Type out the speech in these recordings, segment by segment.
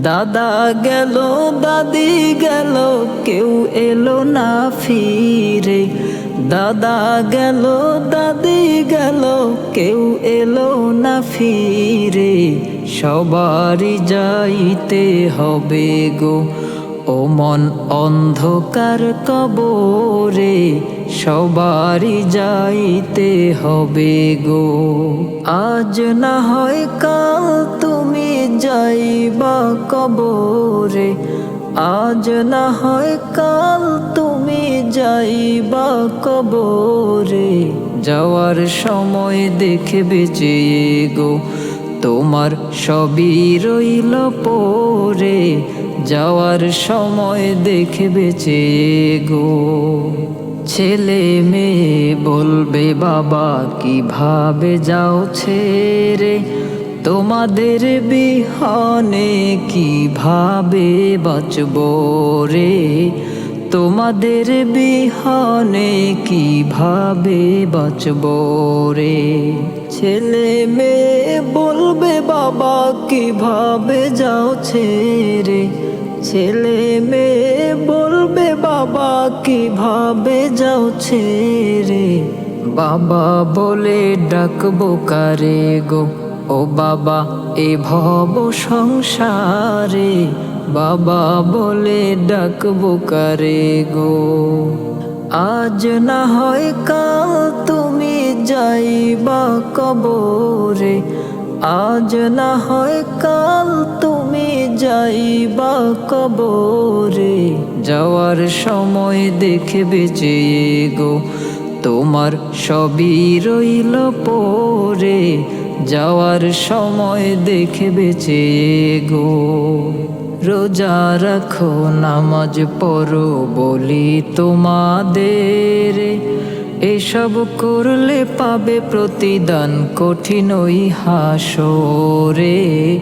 দাদা গেল, দাদি গেল, কেউ এলো না ফিরে। দাদা গেল, দাদি গেল, কেউ এলো না ফিরে। সবারই যাইতে হবে গো, ও মন অন্ধকার কবরে। সবারই যাইতে হবে গো। আজ না হয় কাল যাইবা কবরে। আজ না হয় কাল তুমি যাইবা কবরে। যাওয়ার সময় দেখে বেঁচে গো, তোমার সবই রইল পরে। যাওয়ার সময় দেখে বেঁচে গো, ছেলে মেয়ে বলবে, বাবা, কীভাবে যাও ছেড়ে? তোমাদের বিহনে কীভাবে বাঁচব রে? তোমাদের বিহনে কীভাবে বাঁচব রে? ছেলে মেয়ে বলবে বাবা, কীভাবে যাও ছেড়ে? ছেলে মেয়ে বলবে বাবা, কীভাবে যাও ছেড়ে? বাবা বলে, ডাকবো কারে গো? ও বাবা, এ ভব সংসারে বাবা বলে ডাকবো কারে গো। আজ না হয় কাল তুমি যাইবা কবরে, আজ না হয় কাল তুমি যাইবা কবরে। যাওয়ার সময় দেখে বেঁচে গো, তোমার সবই রইল পরে যাওয়ার সময় দেখে বেঁচে গো, রোজা রাখো, নামাজ পড়ো বলি তোমাদের। এসব করলে পাবে প্রতিদান কঠিন ওই হাসরে।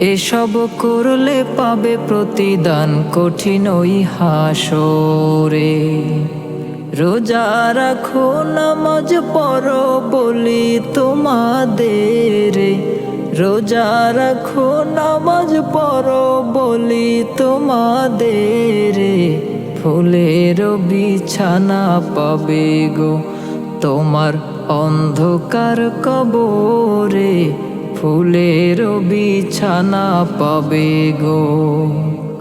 এসব করলে পাবে প্রতিদান কঠিন ওই হাসরে। রোজা রাখো নামাজ পড়ো বলি তোমাদের। রোজা রাখো নামাজ পড়ো বলি তোমাদের। ফুলের বিছানা পাবে গো তোমার অন্ধকার কবরে। ফুলের বিছানা পাবে গো।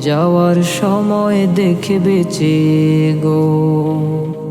যাওয়ার সময় দেখে বেঁচে গো।